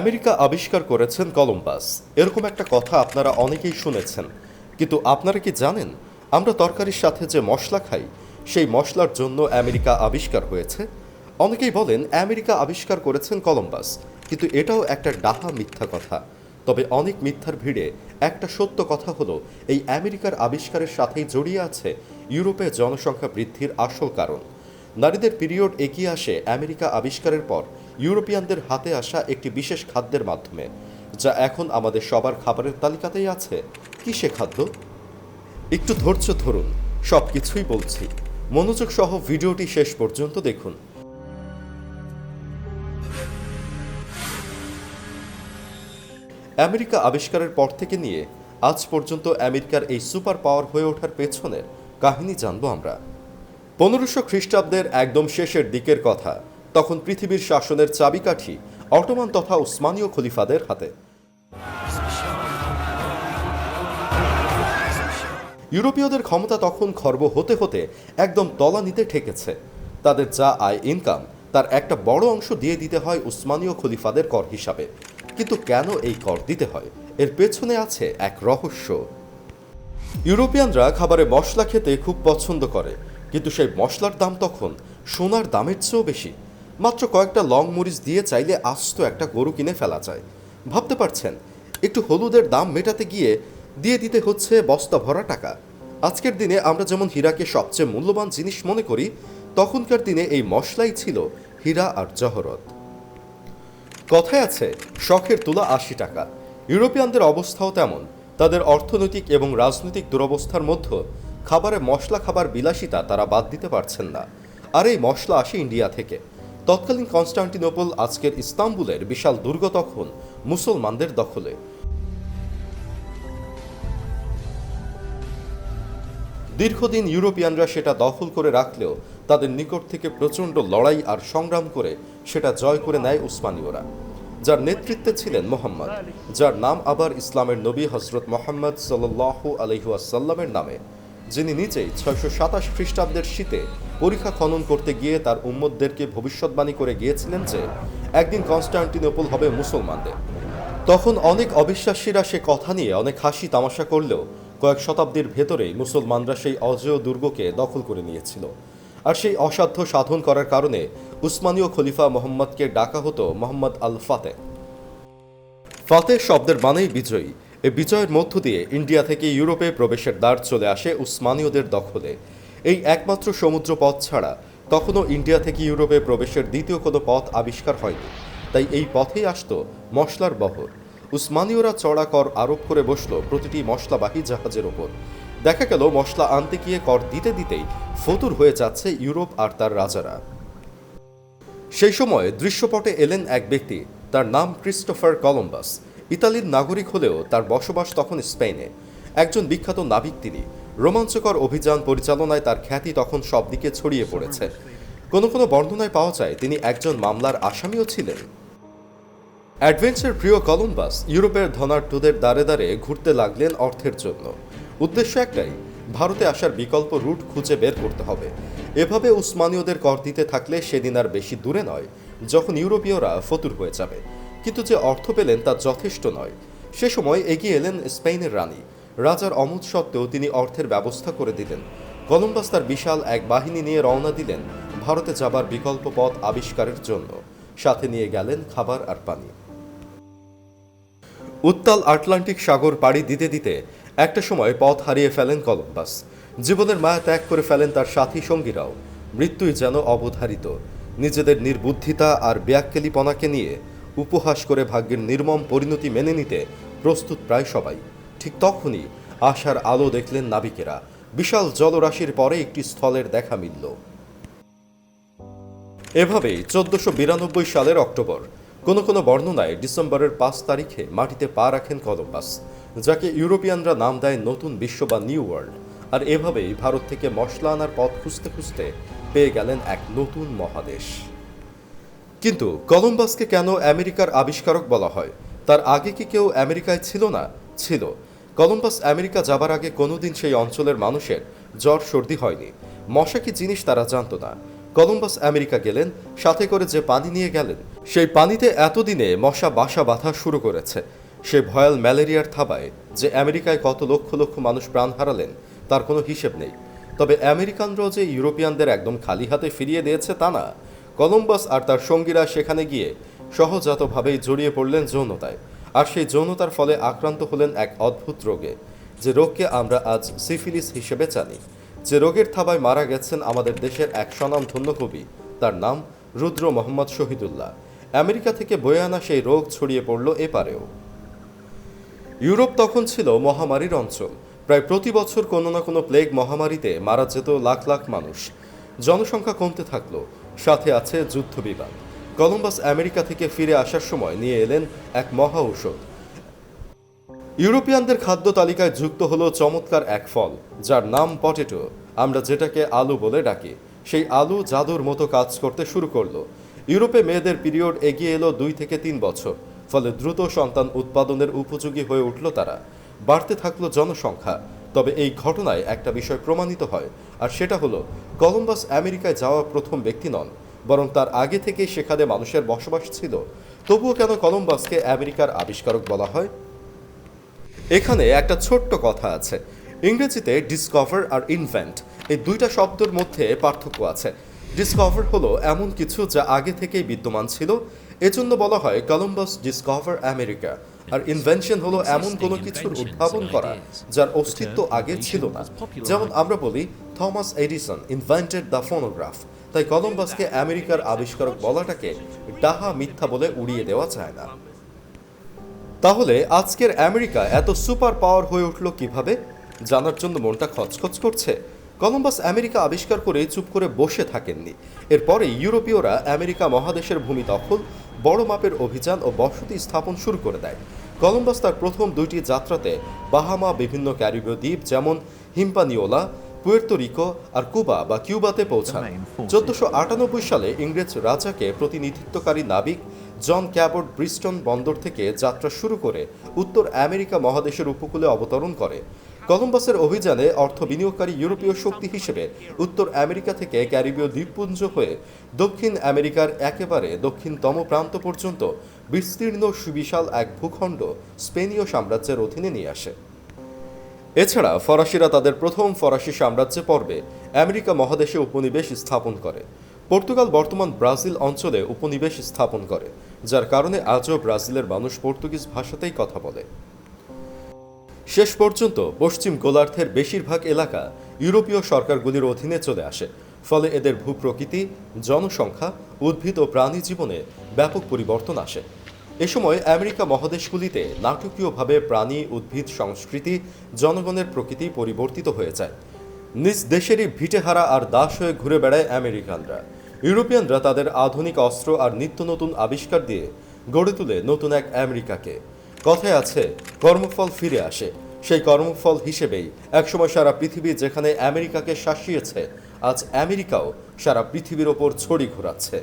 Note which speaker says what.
Speaker 1: America আবিষ্কার করেছেন Columbus. এরকম একটা কথা আপনারা অনেকেই শুনেছেন। কিন্তু আপনারা কি জানেন, আমরা তরকারির সাথে যে মশলা খাই, সেই মশলার জন্য আমেরিকা আবিষ্কার হয়েছে? অনেকেই বলেন, আমেরিকা আবিষ্কার করেছেন কলম্বাস, কিন্তু এটাও একটা ডাহা মিথ্যা কথা। তবে অনেক মিথ্যার ভিড়ে একটা সত্য কথা হলো, এই আমেরিকার আবিষ্কারের সাথেই জড়িয়ে আছে ইউরোপে জনসংখ্যা বৃদ্ধির আসল কারণ। নারীদের পিরিয়ড এগিয়ে আসে আমেরিকা আবিষ্কারের পর ইউরোপিয়ানদের হাতে আসা একটি বিশেষ খাদ্যের মাধ্যমে, যা এখন আমাদের সবার খাবারের তালিকাতেই আছে। কি সে খাদ্য? একটু ধৈর্য ধরুন সব কিছুই বলছি। মনোযোগ সহ ভিডিওটি শেষ পর্যন্ত দেখুন। আমেরিকা আবিষ্কারের পর থেকে নিয়ে, আজ পর্যন্ত আমেরিকার এই সুপার পাওয়ার হয়ে ওঠার পেছনের কাহিনী জানব আমরা। পনেরোশো খ্রিস্টাব্দের একদম শেষের দিকের কথা তখন পৃথিবীর শাসনের চাবিকাঠি অটোমান তথা উসমানীয় খলিফাদের হাতে। ইউরোপীয়দের ক্ষমতা তখন খর্ব হতে হতে একদম তলানিতে ঠেকেছে। তাদের যা আয় ইনকাম তার একটা বড় অংশ দিয়ে দিতে হয় উসমানীয় খলিফাদের কর হিসাবে। কিন্তু কেন এই কর দিতে হয়? এর পেছনে আছে এক রহস্য। ইউরোপিয়ানরা খাবারে মশলা খেতে খুব পছন্দ করে, কিন্তু সেই মশলার দাম তখন সোনার দামের চেয়েও বেশি। মাত্র কয়েকটা লং মরিচ দিয়ে চাইলে আস্ত একটা গরু কিনে ফেলা যায়। ভাবতে পারছেন, একটু হলুদের দাম মেটাতে গিয়ে দিয়ে দিতে হচ্ছে বস্তা ভরা টাকা। আজকের দিনে আমরা যেমন হীরাকে সবচেয়ে মূল্যবান জিনিস মনে করি, তখনকার দিনে এই মশলাই ছিল হীরা আর জহরত। কথায় আছে, শখের তুলা আশি টাকা। ইউরোপিয়ানদের অবস্থাও তেমন। তাদের অর্থনৈতিক এবং রাজনৈতিক দুরবস্থার মধ্যে খাবারে মশলা খাবার বিলাসিতা তারা বাদ দিতে পারছেন না। আর এই মশলা আসে ইন্ডিয়া থেকে। তৎকালীন কনস্টান্টিনোপল আজকের ইস্তাম্বুলের বিশাল দুর্গ তখন মুসলমানদের দখলে। দীর্ঘদিন ইউরোপিয়ানরা সেটা দখল করে রাখলেও তাদের নিকট থেকে প্রচণ্ড লড়াই আর সংগ্রাম করে সেটা জয় করে নেয় উসমানীয়রা, যার নেতৃত্বে ছিলেন মোহাম্মদ, যার নাম আবার ইসলামের নবী হজরত মোহাম্মদ সাল্লাহ আলহিহাসাল্লামের নামে। যিনি নিজেই ছয়শো সাতাশ খ্রিস্টাব্দের শীতে পরীক্ষা খনন করতে গিয়ে তার উম্মতদেরকে ভবিষ্যৎবাণী করে গিয়েছিলেন যে একদিন কনস্টান্টিনোপল হবে মুসলমানদের। তখন অনেক অবিশ্বাসীরা সে কথা নিয়ে অনেক হাসি তামাশা করলেও কয়েক শতাব্দীর ভেতরেই মুসলমানরা সেই অজেয় দুর্গকে দখল করে নিয়েছিল। আর সেই অসাধ্য সাধন করার কারণে উসমানীয় খলিফা মোহাম্মদকে ডাকা হতো মোহাম্মদ আল ফাতে ফাতে শব্দের মানেই বিজয়ী। এ বিজয়ের মধ্য দিয়ে ইন্ডিয়া থেকে ইউরোপে প্রবেশের দ্বার চলে আসে উসমানীয়দের দখলে। এই একমাত্র সমুদ্র পথ ছাড়া তখনও ইন্ডিয়া থেকে ইউরোপে প্রবেশের দ্বিতীয় কোনো পথ আবিষ্কার হয়নি। তাই এই পথেই আসতো মশলার বহর। উসমানীয়রা চড়া কর আরোপ করে বসল প্রতিটি মশলাবাহী জাহাজের ওপর। দেখা গেল, মশলা আনতে গিয়ে কর দিতে দিতেই ফতুর হয়ে যাচ্ছে ইউরোপ আর তার রাজারা। সেই সময় দৃশ্যপটে এলেন এক ব্যক্তি, তার নাম ক্রিস্টোফার কলম্বাস। ইতালির নাগরিক হলেও তার বসবাস তখন স্পেনে। একজন বিখ্যাত নাবিক তিনি। রোমাঞ্চকর অভিযান পরিচালনায় তার খ্যাতি তখন সব দিকে ছড়িয়ে পড়েছে। কোনো কোনো বর্ণনায় পাওয়া যায় তিনি একজন মামলার আসামিও ছিলেন। অ্যাডভেঞ্চার প্রিয় কলম্বাস ইউরোপের ধনাঢ্যদের দ্বারে দ্বারে ঘুরতে লাগলেন অর্থের জন্য। উদ্দেশ্য একটাই, ভারতে আসার বিকল্প রুট খুঁজে বের করতে হবে। এভাবে উসমানীয়দের কর দিতে থাকলে সেদিন আর বেশি দূরে নয়, যখন ইউরোপীয়রা ফতুর হয়ে যাবে। কিন্তু যে অর্থ পেলেন তা যথেষ্ট নয়। সে সময় এগিয়ে এলেন স্পেনের রানী। রাজার অমুদ সত্ত্বেও তিনি অর্থের ব্যবস্থা করে দিলেন। কলম্বাস তার বিশাল এক বাহিনী নিয়ে রওনা দিলেন ভারতে যাবার বিকল্প পথ আবিষ্কারের জন্য। সাথে নিয়ে গেলেন খাবার আর পানি। উত্তাল আটলান্টিক সাগর পাড়ি দিতে দিতে একটা সময় পথ হারিয়ে ফেলেন কলম্বাস। জীবনের মায়া ত্যাগ করে ফেলেন তার সাথী সঙ্গীরাও। মৃত্যুই যেন অবধারিত। নিজেদের নির্বুদ্ধিতা আর ব্যাককেলিপনাকে নিয়ে উপহাস করে ভাগ্যের নির্মম পরিণতি মেনে নিতে প্রস্তুত প্রায় সবাই। ঠিক তখনই আশার আলো দেখলেন নাবিকেরা। বিশাল জলরাশির পরে একটি স্থলের দেখা মিলল। এভাবেই চোদ্দশো বিরানব্বই সালের অক্টোবর, কোনো কোনো বর্ণনায় ডিসেম্বরের পাঁচ তারিখে মাটিতে পা রাখেন কলম্বাস, যাকে ইউরোপিয়ানরা নাম দেয় নতুন বিশ্ব বা নিউ ওয়ার্ল্ড। আর এভাবেই ভারত থেকে মশলা আনার পথ খুঁজতে খুঁজতে পেয়ে গেলেন এক নতুন মহাদেশ। কিন্তু কলম্বাসকে কেন আমেরিকার আবিষ্কারক বলা হয়? তার আগে কি কেউ আমেরিকায় ছিল না? ছিল। কলম্বাস আমেরিকা যাবার আগে কোনোদিন সেই অঞ্চলের মানুষের জ্বর সর্দি হয়নি। মশা কি জিনিস তারা জানতো না। কলম্বাস আমেরিকা গেলেন, সাথে করে যে পানি নিয়ে গেলেন, সেই পানিতে এতদিনে মশা বাসা বাঁধা শুরু করেছে। সে ভয়াল ম্যালেরিয়ার থাবায় যে আমেরিকায় কত লক্ষ লক্ষ মানুষ প্রাণ হারালেন, তার কোনো হিসেব নেই। তবে আমেরিকানরাও যে ইউরোপিয়ানদের একদম খালি হাতে ফিরিয়ে দিয়েছে তা না। কলম্বাস আর তার সঙ্গীরা সেখানে গিয়ে সহজাতভাবেই জড়িয়ে পড়লেন যৌনতায়। আর সেই যৌনতার ফলে আক্রান্ত হলেন এক অদ্ভুত রোগে। যে রোগকে আমরা আজ সিফিলিস হিসেবে জানি। যে রোগের থাবায় মারা গেছেন আমাদের দেশের এক স্বনামধন্য কবি। তার নাম রুদ্র মোহাম্মদ শহীদুল্লাহ। আমেরিকা থেকে বয়ে আনা সেই রোগ ছড়িয়ে পড়ল এপারেও। ইউরোপ তখন ছিল মহামারীর অঞ্চল। প্রায় প্রতি বছর কোনো না কোনো প্লেগ মহামারীতে মারা যেত লাখ লাখ মানুষ। জনসংখ্যা কমতে থাকল। সাথে আছে যুদ্ধ বিমান কলম্বাস আমেরিকা থেকে ফিরে আসার সময় নিয়ে এলেন এক মহা ঔষধ। ইউরোপিয়ানদের খাদ্য তালিকায় যুক্ত হলো চমৎকার এক ফল, যার নাম পটেটো। আমরা যেটাকে আলু বলে ডাকি, সেই আলু জাদুর মতো কাজ করতে শুরু করল। ইউরোপে মেয়েদের পিরিয়ড এগিয়ে এলো দুই থেকে তিন বছর, ফলে দ্রুত সন্তান উৎপাদনের উপযোগী হয়ে উঠল তারা। বাড়তে থাকল জনসংখ্যা তবে এই ঘটনায় একটা বিষয় প্রমাণিত হয়, আর সেটা হলো, কলম্বাস আমেরিকায় যাওয়া প্রথম ব্যক্তি নন, বরং তার আগে থেকেই সেখানে মানুষের বসবাস ছিল। তবুও কেন কলম্বাসকে আমেরিকার আবিষ্কারক বলা হয়? এখানে একটা ছোট্ট কথা আছে। ইংরেজিতে ডিসকভার আর ইনভেন্ট এই দুইটা শব্দের মধ্যে পার্থক্য আছে। ডিসকভার হলো এমন কিছু যা আগে থেকেই বিদ্যমান ছিল, এজন্য বলা হয় কলম্বাস ডিসকভার আমেরিকা আর ইনভেনশন হলো এমন কোনো কিছুর উদ্ভাবন করা যার অস্তিত্ব আগে ছিল না। যেমন আমরা বলি Thomas Edison invented the phonograph তাই কলম্বাসকে আমেরিকার আবিষ্কারক বলাটাকে ডাহা মিথ্যা বলে উড়িয়ে দেওয়া যায় না। তাহলে আজকের আমেরিকা এত সুপার পাওয়ার হয়ে উঠল কীভাবে? জানার জন্য মনটা খচখচ করছে। কলম্বাস আমেরিকা আবিষ্কার করে চুপ করে বসে থাকেননি। এরপরে ইউরোপীয়রা আমেরিকা মহাদেশের ভূমি দখল বড় মাপের অভিযান ও বসতি স্থাপন শুরু করে দেয়। কলম্বাস তার প্রথম দুইটি যাত্রাতে বাহামা বিভিন্ন ক্যারিবীয় দ্বীপ যেমন হিম্পানিওলা, পুয়ের্তো রিকো আর কুবা বা কিউবাতে পৌঁছান। চোদ্দশো আটানব্বই সালে ইংরেজ রাজাকে প্রতিনিধিত্বকারী নাবিক জন ক্যাবট ব্রিস্টন বন্দর থেকে যাত্রা শুরু করে উত্তর আমেরিকা মহাদেশের উপকূলে অবতরণ করে। কলম্বাসের অভিযানে অর্থ বিনিয়োগকারী ইউরোপীয় শক্তি হিসেবে উত্তর আমেরিকা থেকে ক্যারিবীয় দ্বীপপুঞ্জ হয়ে দক্ষিণ আমেরিকার একেবারে দক্ষিণতম প্রান্ত পর্যন্ত বিস্তীর্ণ সুবিশাল এক ভূখণ্ড স্পেনীয় সাম্রাজ্যের অধীনে নিয়ে আসে। এছাড়া ফরাসিরা তাদের প্রথম ফরাসি সাম্রাজ্য পর্বে আমেরিকা মহাদেশে উপনিবেশ স্থাপন করে। পর্তুগাল বর্তমান ব্রাজিল অঞ্চলে উপনিবেশ স্থাপন করে, যার কারণে আজও ব্রাজিলের মানুষ পর্তুগিজ ভাষাতেই কথা বলে। শেষ পর্যন্ত পশ্চিম গোলার্ধের বেশিরভাগ এলাকা ইউরোপীয় সরকারগুলির অধীনে চলে আসে, ফলে এদের ভূপ্রকৃতি, জনসংখ্যা, উদ্ভিদ ও প্রাণী জীবনে ব্যাপক পরিবর্তন আসে। এ সময় আমেরিকা মহাদেশগুলিতে নাটকীয়ভাবে প্রাণী, উদ্ভিদ, সংস্কৃতি, জনগণের প্রকৃতি পরিবর্তিত হয়ে যায়। নিজ দেশেরই ভিটেহারা আর দাস হয়ে ঘুরে বেড়ায় আমেরিকানরা। ইউরোপিয়ানরা তাদের আধুনিক অস্ত্র আর নিত্য নতুন আবিষ্কার দিয়ে গড়ে তুলে নতুন এক আমেরিকাকে। কথায় আছে, কর্মফল ফিরে আসে। সেই কর্মফল হিসেবেই একসময় সারা পৃথিবী যেখানে আমেরিকাকে শাসিয়েছে, আজ আমেরিকাও সারা পৃথিবীর ওপর ছড়ি ঘোরাচ্ছে।